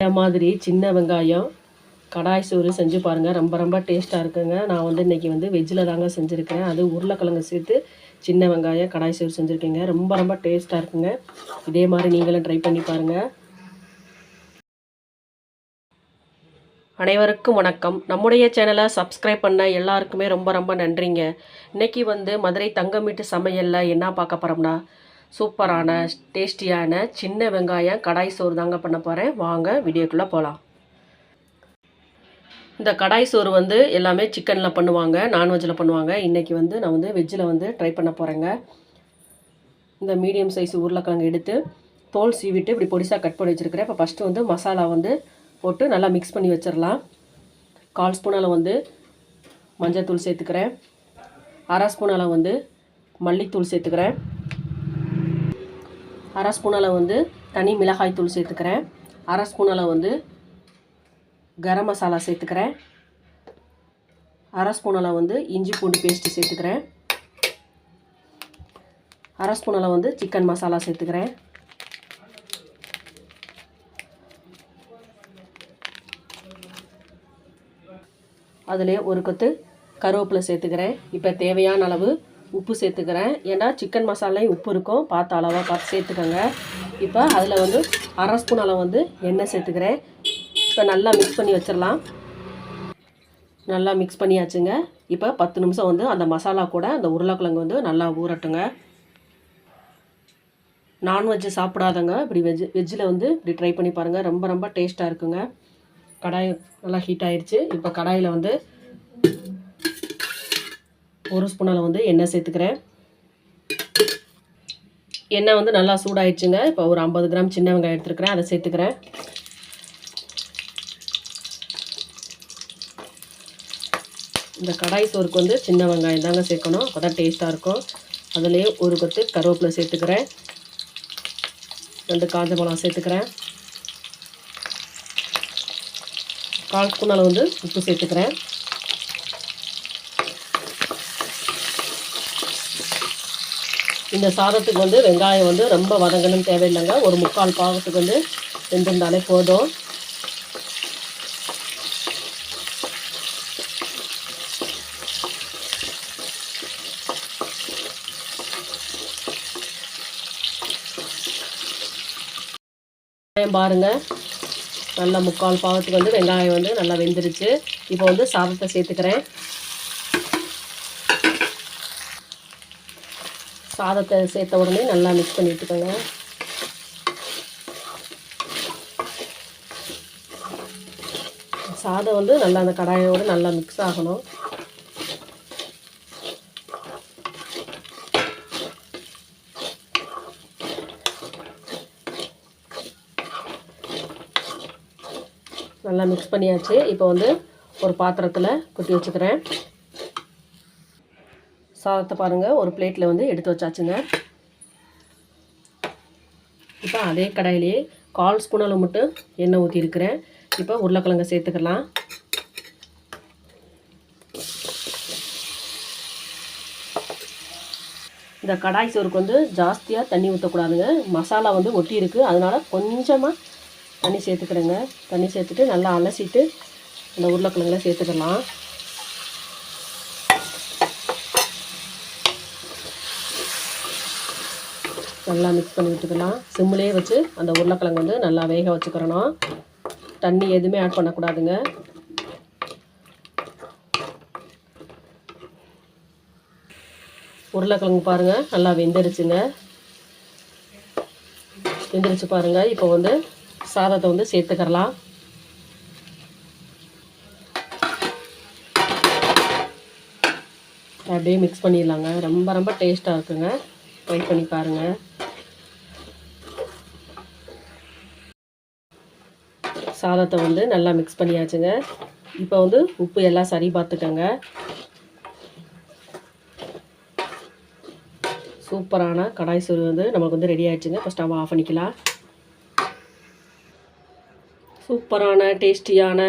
இந்த மாதிரி சின்ன வெங்காயம் கடாய் சோறு செஞ்சு பாருங்கள் ரொம்ப ரொம்ப டேஸ்ட்டாக இருக்குங்க. நான் வந்து இன்றைக்கி வந்து வெஜ்ஜில் தாங்க செஞ்சுருக்கேன். அது உருளைக்கிழங்கு சேர்த்து சின்ன வெங்காயம் கடாய் சோறு செஞ்சுருக்கேங்க. ரொம்ப ரொம்ப டேஸ்ட்டாக இருக்குங்க. இதே மாதிரி நீங்களும் ட்ரை பண்ணி பாருங்கள் அனைவருக்கும் வணக்கம். நம்முடைய சேனலை சப்ஸ்கிரைப் பண்ண எல்லாருக்குமே ரொம்ப ரொம்ப நன்றிங்க. இன்னைக்கு வந்து மதுரை தங்கமீட்டு சமையலில் என்ன பார்க்க போகிறோம்னா சூப்பரான டேஸ்டியான சின்ன வெங்காயம் கடாய் சோறு தாங்க பண்ண போகிறேன் வாங்க வீடியோக்குள்ளே போகலாம் இந்த கடாய் சோறு வந்து எல்லாமே சிக்கனில் பண்ணுவாங்க நான்வெஜ்ஜில் பண்ணுவாங்க. இன்றைக்கி வந்து நான் வந்து வெஜ்ஜில் வந்து ட்ரை பண்ண போகிறேங்க இந்த மீடியம் சைஸ் உருளைக்கிழங்கு எடுத்து தோல் சீவிட்டு இப்படி பொடிசாக கட் பண்ணி வச்சுருக்கிறேன். இப்போ ஃபஸ்ட்டு வந்து மசாலா வந்து போட்டு நல்லா மிக்ஸ் பண்ணி வச்சிடலாம். கால் ஸ்பூன் அளவு வந்து மஞ்சள்தூள் சேர்த்துக்கிறேன். அரை ஸ்பூன் அளவு வந்து மல்லித்தூள் சேர்த்துக்கிறேன். அரை ஸ்பூன் அளவு வந்து தனி மிளகாய் தூள் சேர்த்துக்கிறேன். அரை ஸ்பூன் அளவு வந்து கரம் மசாலா சேர்த்துக்கிறேன். அரை ஸ்பூன் அளவு வந்து இஞ்சி பூண்டு பேஸ்ட்டு சேர்த்துக்கிறேன். அரை ஸ்பூன் அளவு வந்து சிக்கன் மசாலா சேர்த்துக்கிறேன். அதில் ஒரு கொத்து கருவேப்பிலை சேர்த்துக்கிறேன். இப்போ தேவையான அளவு உப்பு சேர்த்துக்கிறேன். ஏன்னா சிக்கன் மசாலையும் உப்பு இருக்கும். பார்த்து அளவாக பார்த்து சேர்த்துக்கோங்க. இப்போ அதில் வந்து அரை ஸ்பூன் அளவு வந்து எண்ணெய் சேர்த்துக்கிறேன். இப்போ நல்லா மிக்ஸ் பண்ணி வச்சிடலாம். நல்லா மிக்ஸ் பண்ணியாச்சுங்க. இப்போ பத்து நிமிஷம் வந்து அந்த மசாலா கூட அந்த உருளைக்கிழங்கு வந்து நல்லா ஊறட்டுங்க. நான்வெஜ்ஜு சாப்பிடாதங்க. இப்படி வெஜ் வெஜ்ஜில் வந்து இப்படி ட்ரை பண்ணி பாருங்கள் ரொம்ப ரொம்ப டேஸ்ட்டாக இருக்குங்க. கடாய் நல்லா ஹீட் ஆயிடுச்சு இப்போ கடாயில் வந்து ஒரு ஸ்பூன் அளவு வந்து எண்ணெய் சேர்த்துக்கிறேன். எண்ணெய் வந்து நல்லா சூடாயிடுச்சுங்க. இப்போ ஒரு ஐம்பது கிராம் சின்ன வெங்காயம் எடுத்துருக்கிறேன். அதை சேர்த்துக்கிறேன். இந்த கடாய் சோறுக்கு வந்து சின்ன வெங்காயம் தாங்க சேர்க்கணும். அப்போ தான் டேஸ்ட்டாக இருக்கும். அதுலேயே ஒரு கொத்து கருவேப்பிலை சேர்த்துக்கிறேன். ரெண்டு காஞ்ச மிளகா சேர்த்துக்கிறேன். கால் ஸ்பூன் அளவு வந்து உப்பு சேர்த்துக்கிறேன். இந்த சாதத்துக்கு வந்து வெங்காயம் வந்து ரொம்ப வதங்கணும் தேவையில்லைங்க. ஒரு முக்கால் பாகத்துக்கு வந்து வெந்திருந்தாலே போதும். வெங்காயம் பாருங்கள் நல்லா முக்கால் பாகத்துக்கு வந்து வெங்காயம் வந்து நல்லா வெந்துருச்சு. இப்போ வந்து சாதத்தை சேர்த்துக்கிறேன். சாதத்தை சேர்த்த உடனே நல்லா மிக்ஸ் பண்ணி விட்டுக்கோங்க சாதம் வந்து நல்லா அந்த கடாயோடு நல்லா மிக்ஸ் ஆகணும். நல்லா மிக்ஸ் பண்ணியாச்சு. இப்போ வந்து ஒரு பாத்திரத்தில் கொட்டி வச்சுக்கிறேன். சாதத்தை பாருங்கள் ஒரு பிளேட்டில் வந்து எடுத்து வச்சாச்சுங்க. இப்போ அதே கடாயிலேயே கால் ஸ்பூன் அளவு மட்டும் எண்ணெய் ஊற்றிருக்கிறேன் இப்போ உருளைக்கிழங்க சேர்த்துக்கலாம். இந்த கடாய் சோறுக்கு வந்து ஜாஸ்தியாக தண்ணி ஊற்றக்கூடாதுங்க மசாலா வந்து ஒட்டி இருக்குது அதனால் கொஞ்சமாக தண்ணி சேர்த்துக்கிறேங்க. தண்ணி சேர்த்துட்டு நல்லா அலசிட்டு அந்த உருளைக்கிழங்குல சேர்த்துக்கலாம். நல்லா மிக்ஸ் பண்ணி விட்டுக்கலாம். சிம்மிலே வச்சு அந்த உருளைக்கிழங்கு வந்து நல்லா வேக வச்சுக்கிறணும். தண்ணி எதுவுமே ஆட் பண்ணக்கூடாதுங்க. உருளைக்கிழங்கு பாருங்கள் நல்லா வெந்துருச்சுங்க. வெந்துருச்சு பாருங்கள் இப்போ வந்து சாதத்தை வந்து சேர்த்துக்கிறலாம். அப்படியே மிக்ஸ் பண்ணிடலாங்க. ரொம்ப ரொம்ப டேஸ்ட்டாக இருக்குங்க. ட்ரை பண்ணி பாருங்கள் சாதத்தை வந்து நல்லா மிக்ஸ் பண்ணியாச்சுங்க. இப்போ வந்து உப்பு எல்லாம் சரி பார்த்துக்கோங்க. சூப்பரான கடாய் சோறு வந்து நமக்கு வந்து ரெடி ஆயிடுச்சுங்க. ஃபஸ்ட் ஸ்டவ் ஆஃப் பண்ணிக்கலாம். சூப்பரான டேஸ்டியான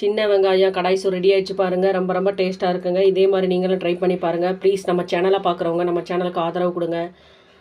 சின்ன வெங்காயம் கடாய் சோறு ரெடி ஆகிடுச்சு பாருங்கள் ரொம்ப ரொம்ப டேஸ்ட்டாக இருக்குங்க. இதே மாதிரி நீங்களும் ட்ரை பண்ணி பாருங்கள் ப்ளீஸ் நம்ம சேனலை பார்க்குறவங்க நம்ம சேனலுக்கு ஆதரவு கொடுங்க.